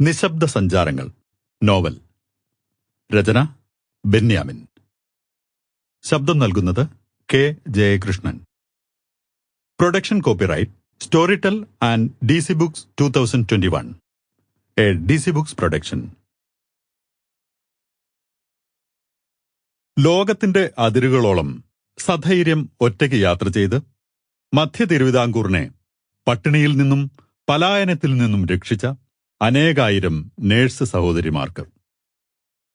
നിശബ്ദ സഞ്ചാരങ്ങൾ നോവൽ. രചന. ബെന്യാമിൻ. ശബ്ദം നൽകുന്നത് K. Jayakrishnan. Production copyright Storytel and D C books two thousand twenty one. A D C books production. ലോകത്തിന്റെ അതിരുകളോളം സധൈര്യം ഒറ്റയ്ക്ക് യാത്ര ചെയ്ത് മധ്യ തിരുവിതാംകൂറിനെ പട്ടിണിയിൽ നിന്നും പലായനത്തിൽ നിന്നും രക്ഷിച്ച അനേകായിരം നേഴ്സ് സഹോദരിമാർക്ക്.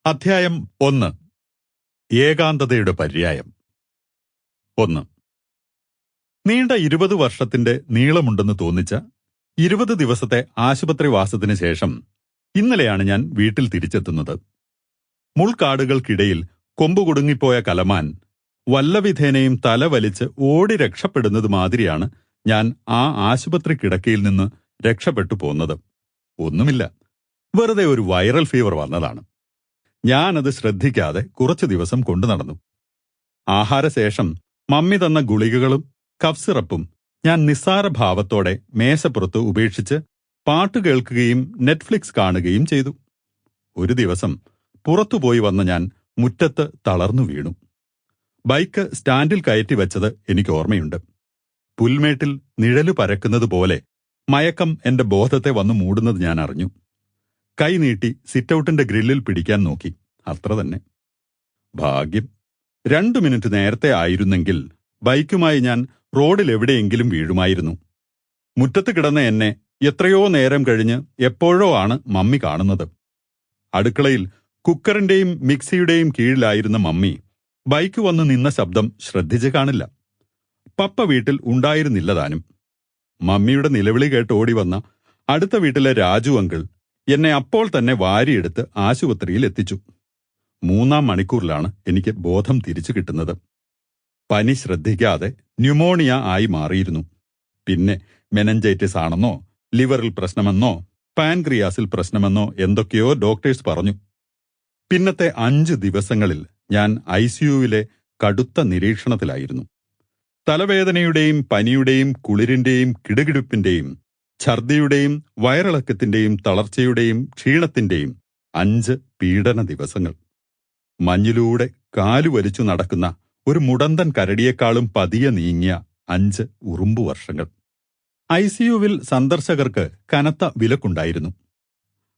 അധ്യായം ഒന്ന്. ഏകാന്തതയുടെ പര്യായം. ഒന്ന്. നീണ്ട ഇരുപത് വർഷത്തിന്റെ നീളമുണ്ടെന്ന് തോന്നിച്ച ഇരുപത് ദിവസത്തെ ആശുപത്രിവാസത്തിന് ശേഷം ഇന്നലെയാണ് ഞാൻ വീട്ടിൽ തിരിച്ചെത്തുന്നത്. മുൾക്കാടുകൾക്കിടയിൽ കൊമ്പ് കുടുങ്ങിപ്പോയ കലമാൻ വല്ലവിധേനയും തല വലിച്ച് ഓടി രക്ഷപ്പെടുന്നത് മാതിരിയാണ് ഞാൻ ആ ആശുപത്രി കിടക്കയിൽ നിന്ന് രക്ഷപ്പെട്ടു പോന്നത്. ഒന്നുമില്ല. വെറുതെ ഒരു വൈറൽ ഫീവർ വന്നതാണ്. ഞാനത് ശ്രദ്ധിക്കാതെ കുറച്ചു ദിവസം കൊണ്ടു നടന്നു. ആഹാരശേഷം മമ്മി തന്ന ഗുളികകളും കഫ് സിറപ്പും ഞാൻ നിസ്സാര ഭാവത്തോടെ മേശപ്പുറത്ത് ഉപേക്ഷിച്ച് പാട്ട് കേൾക്കുകയും നെറ്റ്ഫ്ലിക്സ് കാണുകയും ചെയ്തു. ഒരു ദിവസം പുറത്തുപോയി വന്ന ഞാൻ മുറ്റത്ത് തളർന്നു വീണു. ബൈക്ക് സ്റ്റാൻഡിൽ കയറ്റി വച്ചത് എനിക്ക് ഓർമ്മയുണ്ട്. പുൽമേട്ടിൽ നിഴലു പരക്കുന്നത് പോലെ മയക്കം എന്റെ ബോധത്തെ വന്നു മൂടുന്നത് ഞാൻ അറിഞ്ഞു. കൈ നീട്ടി സിറ്റൌട്ടിന്റെ ഗ്രില്ലിൽ പിടിക്കാൻ നോക്കി. അത്ര തന്നെ. ഭാഗ്യം. രണ്ടു മിനിറ്റ് നേരത്തെ ആയിരുന്നെങ്കിൽ ബൈക്കുമായി ഞാൻ റോഡിൽ എവിടെയെങ്കിലും വീഴുമായിരുന്നു. മുറ്റത്ത് കിടന്ന എന്നെ എത്രയോ നേരം കഴിഞ്ഞ് എപ്പോഴോ ആണ് മമ്മി കാണുന്നത്. അടുക്കളയിൽ കുക്കറിന്റെയും മിക്സിയുടെയും കീഴിലായിരുന്ന മമ്മി ബൈക്ക് വന്ന് നിന്ന ശബ്ദം ശ്രദ്ധിച്ച് കാണില്ല. പപ്പ വീട്ടിൽ ഉണ്ടായിരുന്നില്ല താനും. മമ്മിയുടെ നിലവിളി കേട്ട് ഓടി വന്ന അടുത്ത വീട്ടിലെ രാജു അങ്കിൾ എന്നെ അപ്പോൾ തന്നെ വാരിയെടുത്ത് ആശുപത്രിയിൽ എത്തിച്ചു. മൂന്നാം മണിക്കൂറിലാണ് എനിക്ക് ബോധം തിരിച്ചു കിട്ടുന്നത്. പനി ശ്രദ്ധിക്കാതെ ന്യൂമോണിയ ആയി മാറിയിരുന്നു. പിന്നെ മെനഞ്ചൈറ്റിസ് ആണെന്നോ ലിവറിൽ പ്രശ്നമെന്നോ പാൻക്രിയാസിൽ പ്രശ്നമെന്നോ എന്തൊക്കെയോ ഡോക്ടേഴ്സ് പറഞ്ഞു. പിന്നത്തെ അഞ്ച് ദിവസങ്ങളിൽ ഞാൻ ഐസിയുവിലെ കടുത്ത നിരീക്ഷണത്തിലായിരുന്നു. തലവേദനയുടെയും പനിയുടെയും കുളിരിന്റെയും കിടുകിടുപ്പിന്റെയും ഛർദിയുടെയും വയറിളക്കത്തിന്റെയും തളർച്ചയുടെയും ക്ഷീണത്തിന്റെയും അഞ്ച് പീഡന ദിവസങ്ങൾ. മഞ്ഞിലൂടെ കാലു വലിച്ചു നടക്കുന്ന ഒരു മുടന്തൻ കരടിയേക്കാളും പതിയെ നീങ്ങിയ അഞ്ച് ഉറുമ്പു വർഷങ്ങൾ. ഐസിയുവിൽ സന്ദർശകർക്ക് കനത്ത വിലക്കുണ്ടായിരുന്നു.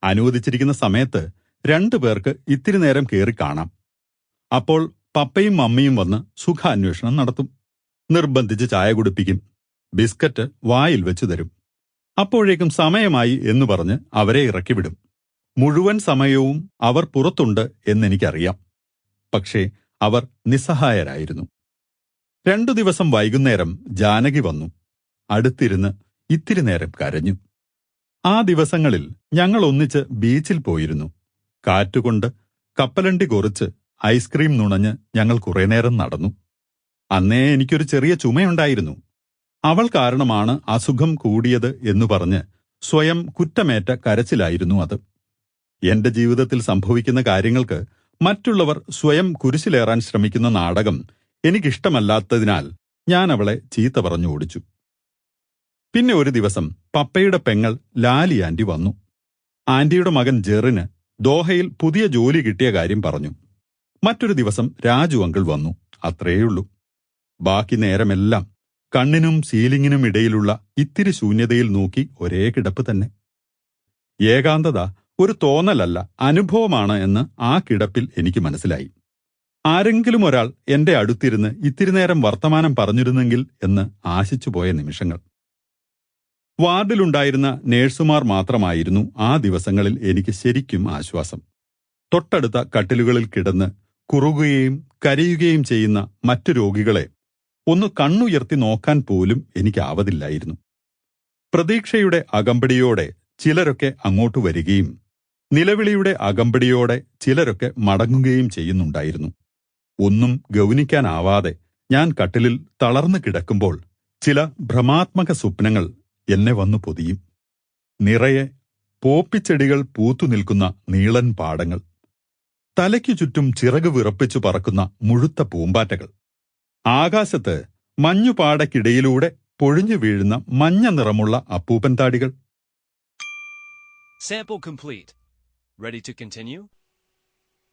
അനുവദിച്ചിരിക്കുന്ന സമയത്ത് രണ്ടു പേർക്ക് ഇത്തിരി നേരം കയറി കാണാം. അപ്പോൾ പപ്പയും മമ്മിയും വന്ന് സുഖാന്വേഷണം നടത്തും. നിർബന്ധിച്ച് ചായ കുടിപ്പിക്കും. ബിസ്ക്കറ്റ് വായിൽ വെച്ചു തരും. അപ്പോഴേക്കും സമയമായി എന്ന് പറഞ്ഞ് അവരെ ഇറക്കിവിടും മുഴുവൻ സമയവും അവർ പുറത്തുണ്ട് എന്നെനിക്കറിയാം. പക്ഷേ അവർ നിസ്സഹായരായിരുന്നു. രണ്ടു ദിവസം വൈകുന്നേരം ജാനകി വന്നു. അടുത്തിരുന്ന് ഇത്തിരി നേരം കരഞ്ഞു. ആ ദിവസങ്ങളിൽ ഞങ്ങൾ ഒന്നിച്ച് ബീച്ചിൽ പോയിരുന്നു. കാറ്റുകൊണ്ട് കപ്പലണ്ടി കൊറിച്ച് ഐസ്ക്രീം നുണഞ്ഞ് ഞങ്ങൾ കുറേ നേരം നടന്നു. അന്നേ എനിക്കൊരു ചെറിയ ചുമയുണ്ടായിരുന്നു. അവൾ കാരണമാണ് അസുഖം കൂടിയത് എന്നു പറഞ്ഞ് സ്വയം കുറ്റമേറ്റ കരച്ചിലായിരുന്നു അത്. എന്റെ ജീവിതത്തിൽ സംഭവിക്കുന്ന കാര്യങ്ങൾക്ക് മറ്റുള്ളവർ സ്വയം കുരിശിലേറാൻ ശ്രമിക്കുന്ന നാടകം എനിക്കിഷ്ടമല്ലാത്തതിനാൽ ഞാൻ അവളെ ചീത്ത പറഞ്ഞു ഓടിച്ചു. പിന്നെ ഒരു ദിവസം പപ്പയുടെ പെങ്ങൾ ലാലി ആന്റി വന്നു. ആന്റിയുടെ മകൻ ജെറിന് ദോഹയിൽ പുതിയ ജോലി കിട്ടിയ കാര്യം പറഞ്ഞു. മറ്റൊരു ദിവസം രാജു അങ്കിൾ വന്നു. അത്രേയുള്ളൂ. ബാക്കി നേരമെല്ലാം കണ്ണിനും സീലിങ്ങിനും ഇടയിലുള്ള ഇത്തിരി ശൂന്യതയിൽ നോക്കി ഒരേ കിടപ്പ് തന്നെ. ഏകാന്തത ഒരു തോന്നലല്ല അനുഭവമാണ് എന്ന് ആ കിടപ്പിൽ എനിക്ക് മനസ്സിലായി. ആരെങ്കിലും ഒരാൾ എന്റെ അടുത്തിരുന്ന് ഇത്തിരി നേരം വർത്തമാനം പറഞ്ഞിരുന്നെങ്കിൽ എന്ന് ആശിച്ചുപോയ നിമിഷങ്ങൾ. വാർഡിലുണ്ടായിരുന്ന നേഴ്സുമാർ മാത്രമായിരുന്നു ആ ദിവസങ്ങളിൽ എനിക്ക് ശരിക്കും ആശ്വാസം. തൊട്ടടുത്ത കട്ടിലുകളിൽ കിടന്ന് കുറുകുകയും കരയുകയും ചെയ്യുന്ന മറ്റു രോഗികളെ ഒന്ന് കണ്ണുയർത്തി നോക്കാൻ പോലും എനിക്കാവതില്ലായിരുന്നു. പ്രതീക്ഷയുടെ അകമ്പടിയോടെ ചിലരൊക്കെ അങ്ങോട്ട് വരികയും നിലവിളിയുടെ അകമ്പടിയോടെ ചിലരൊക്കെ മടങ്ങുകയും ചെയ്യുന്നുണ്ടായിരുന്നു. ഒന്നും ഗൗനിക്കാനാവാതെ ഞാൻ കട്ടിലിൽ തളർന്നു കിടക്കുമ്പോൾ ചില ഭ്രമാത്മക സ്വപ്നങ്ങൾ എന്നെ വന്നു പൊതിയും. നിറയെ പോപ്പിച്ചെടികൾ പൂത്തുനിൽക്കുന്ന നീളൻ പാടങ്ങൾ. തലയ്ക്കു ചുറ്റും ചിറക് വിറപ്പിച്ചു പറക്കുന്ന മുഴുത്ത പൂമ്പാറ്റകൾ. ആകാശത്ത് മഞ്ഞുപാടക്കിടയിലൂടെ പൊഴിഞ്ഞു വീഴുന്ന മഞ്ഞ നിറമുള്ള അപ്പൂപ്പൻ താടികൾ?